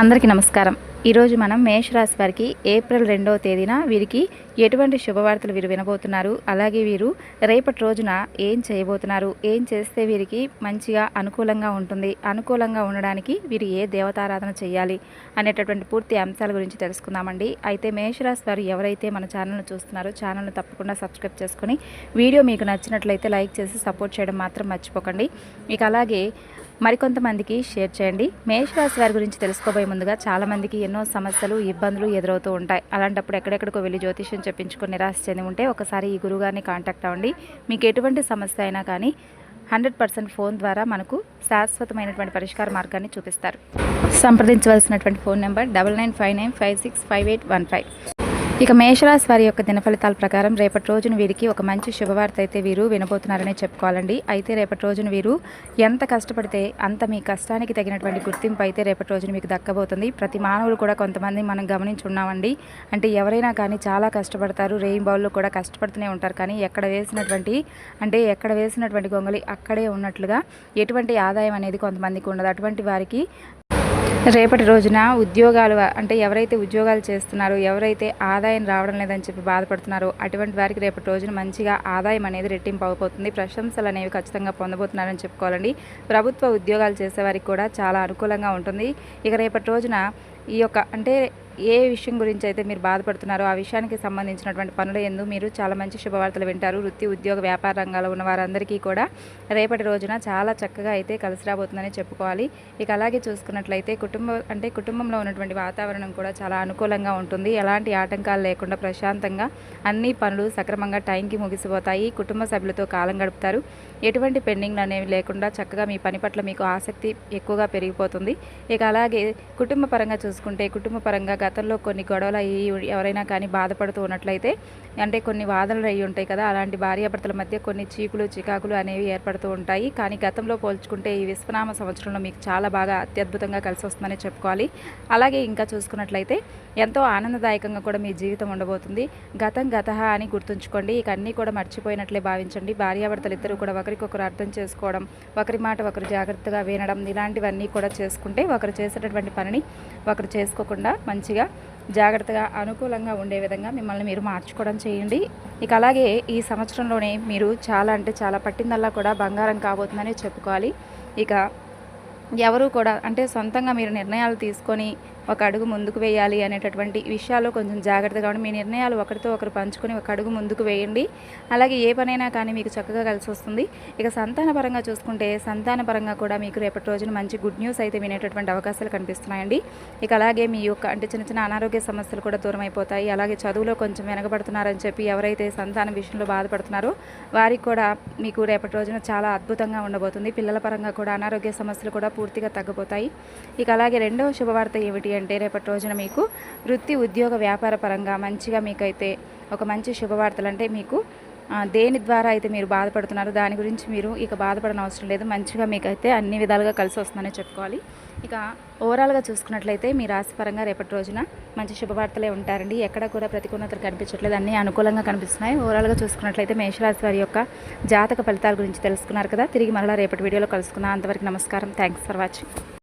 అందరికీ నమస్కారం. ఈరోజు మనం మేషరాశి వారికి ఏప్రిల్ రెండవ తేదీన వీరికి ఎటువంటి శుభవార్తలు వీరు వినబోతున్నారు? అలాగే వీరు రేపటి రోజున ఏం చేయబోతున్నారు? ఏం చేస్తే వీరికి మంచిగా అనుకూలంగా ఉంటుంది? అనుకూలంగా ఉండడానికి వీరు ఏ దేవతారాధన చేయాలి? అనేటటువంటి పూర్తి అంశాల గురించి తెలుసుకుందామండి. అయితే మేషరాశి వారు ఎవరైతే మన ఛానల్ను చూస్తున్నారో ఛానల్ను తప్పకుండా సబ్స్క్రైబ్ చేసుకొని వీడియో మీకు నచ్చినట్లయితే లైక్ చేసి సపోర్ట్ చేయడం మాత్రం మర్చిపోకండి. ఇక అలాగే మరికొంతమందికి షేర్ చేయండి. మేషరాశి వారి గురించి తెలుసుకోబోయే ముందుగా చాలామందికి ఎన్నో సమస్యలు ఇబ్బందులు ఎదురవుతూ ఉంటాయి. అలాంటప్పుడు ఎక్కడెక్కడికో వెళ్ళి జ్యోతిష్యం చెప్పించుకుని నిరాశ చెంది ఉంటే ఒకసారి ఈ గురుగారిని కాంటాక్ట్ అవ్వండి. మీకు ఎటువంటి సమస్య అయినా కానీ హండ్రెడ్ పర్సెంట్ ఫోన్ ద్వారా మనకు శాశ్వతమైనటువంటి పరిష్కార మార్గాన్ని చూపిస్తారు. సంప్రదించవలసినటువంటి phone number double nine five nine five six five eight one five. ఇక మేషరాశి వారి యొక్క దినఫలితాల ప్రకారం రేపటి రోజున వీరికి ఒక మంచి శుభవార్త అయితే వీరు వినబోతున్నారని చెప్పుకోవాలండి. అయితే రేపటి రోజున వీరు ఎంత కష్టపడితే అంత మీ కష్టానికి తగినటువంటి గుర్తింపు అయితే రేపటి రోజున మీకు దక్కబోతుంది. ప్రతి మానవులు కూడా కొంతమంది మనం గమనించున్నామండి అంటే ఎవరైనా కానీ చాలా కష్టపడతారు రెయిన్ బౌల్లో కూడా కష్టపడుతూనే ఉంటారు. కానీ ఎక్కడ వేసినటువంటి అంటే ఎక్కడ వేసినటువంటి గొంగలి అక్కడే ఉన్నట్లుగా ఎటువంటి ఆదాయం అనేది కొంతమందికి ఉండదు. అటువంటి వారికి రేపటి రోజున ఉద్యోగాలు అంటే ఎవరైతే ఉద్యోగాలు చేస్తున్నారో ఎవరైతే ఆదాయం రావడం లేదని చెప్పి బాధపడుతున్నారో అటువంటి వారికి రేపటి రోజున మంచిగా ఆదాయం అనేది రెట్టింపు అయిపోతుంది ప్రశంసలు అనేవి ఖచ్చితంగా పొందబోతున్నారని చెప్పుకోవాలండి. ప్రభుత్వ ఉద్యోగాలు చేసేవారికి కూడా చాలా అనుకూలంగా ఉంటుంది. ఇక రేపటి రోజున ఈ యొక్క అంటే ఏ విషయం గురించి అయితే మీరు బాధపడుతున్నారో ఆ విషయానికి సంబంధించినటువంటి పనుల ఎందు మీరు చాలా మంచి శుభవార్తలు వింటారు. వృత్తి ఉద్యోగ వ్యాపార రంగాల్లో ఉన్న వారందరికీ కూడా రేపటి రోజున చాలా చక్కగా అయితే కలిసి రాబోతుందని చెప్పుకోవాలి. ఇక అలాగే చూసుకున్నట్లయితే కుటుంబం అంటే కుటుంబంలో ఉన్నటువంటి వాతావరణం కూడా చాలా అనుకూలంగా ఉంటుంది. ఎలాంటి ఆటంకాలు లేకుండా ప్రశాంతంగా అన్ని పనులు సక్రమంగా టైంకి ముగిసిపోతాయి. కుటుంబ సభ్యులతో కాలం గడుపుతారు. ఎటువంటి పెండింగ్లు అనేవి లేకుండా చక్కగా మీ పని పట్ల మీకు ఆసక్తి ఎక్కువగా పెరిగిపోతుంది. ఇక అలాగే కుటుంబ పరంగా చూసుకుంటే కుటుంబ పరంగా గతంలో కొన్ని గొడవలు అయ్యి ఎవరైనా కానీ బాధపడుతూ ఉన్నట్లయితే అంటే కొన్ని వాదనలు అయ్యి ఉంటాయి కదా అలాంటి భార్యాభర్తల మధ్య కొన్ని చీకులు చికాకులు అనేవి ఏర్పడుతూ ఉంటాయి. కానీ గతంలో పోల్చుకుంటే ఈ విశ్వనామ సంవత్సరంలో మీకు చాలా బాగా అత్యద్భుతంగా కలిసి వస్తుందని చెప్పుకోవాలి. అలాగే ఇంకా చూసుకున్నట్లయితే ఎంతో ఆనందదాయకంగా కూడా మీ జీవితం ఉండబోతుంది. గతం గత అని గుర్తుంచుకోండి. ఇక అన్నీ కూడా మర్చిపోయినట్లే భావించండి. భార్యాభర్తలు ఇద్దరు కూడా ఒకరికొకరు అర్థం చేసుకోవడం ఒకరి మాట ఒకరు జాగ్రత్తగా వినడం ఇలాంటివన్నీ కూడా చేసుకుంటే ఒకరు చేసేటటువంటి పనిని ఒకరు చేసుకోకుండా మంచి మంచిగా జాగ్రత్తగా అనుకూలంగా ఉండే విధంగా మిమ్మల్ని మీరు మార్చుకోవడం చేయండి. ఇక అలాగే ఈ సంవత్సరంలోనే మీరు చాలా అంటే చాలా పట్టిందల్లా కూడా బంగారం కాబోతుందని చెప్పుకోవాలి. ఇక ఎవరు కూడా అంటే సొంతంగా మీరు నిర్ణయాలు తీసుకొని ఒక అడుగు ముందుకు వేయాలి అనేటటువంటి విషయాల్లో కొంచెం జాగ్రత్తగా ఉండి మీ నిర్ణయాలు ఒకరితో ఒకరు పంచుకొని ఒక అడుగు ముందుకు వేయండి. అలాగే ఏ పనైనా కానీ మీకు చక్కగా కలిసి వస్తుంది. ఇక సంతాన పరంగా చూసుకుంటే సంతాన పరంగా కూడా మీకు రేపటి రోజున మంచి గుడ్ న్యూస్ అయితే వినేటటువంటి అవకాశాలు కనిపిస్తున్నాయండి. ఇక అలాగే మీ యొక్క అంటే చిన్న చిన్న అనారోగ్య సమస్యలు కూడా దూరం అయిపోతాయి అలాగే చదువులో కొంచెం వెనకబడుతున్నారని చెప్పి ఎవరైతే సంతాన విషయంలో బాధపడుతున్నారో వారికి కూడా మీకు రేపటి రోజున చాలా అద్భుతంగా ఉండబోతుంది. పిల్లల పరంగా కూడా అనారోగ్య సమస్యలు కూడా పూర్తిగా తగ్గిపోతాయి. ఇక అలాగే రెండవ శుభవార్త ఏమిటి అంటే రేపటి రోజున మీకు వృత్తి ఉద్యోగ వ్యాపార పరంగా మంచిగా మీకైతే ఒక మంచి శుభవార్తలు అంటే మీకు దేని ద్వారా అయితే మీరు బాధపడుతున్నారో దాని గురించి మీరు ఇక బాధపడనవసరం అవసరం లేదు. మంచిగా మీకైతే అన్ని విధాలుగా కలిసి వస్తుందని చెప్పుకోవాలి. ఇక ఓవరాల్గా చూసుకున్నట్లయితే మీ రాశిపరంగా రేపటి రోజున మంచి శుభవార్తలే ఉంటారండి. ఎక్కడ కూడా ప్రతికూలతలు కనిపించట్లేదు. అన్నీ అనుకూలంగా కనిపిస్తున్నాయి. ఓవరాల్గా చూసుకున్నట్లయితే మేషరాశి వారి యొక్క జాతక ఫలితాల గురించి తెలుసుకున్నారు కదా. తిరిగి మరలా రేపటి వీడియోలో కలుసుకున్నా అంతవరకు నమస్కారం. Thanks for watching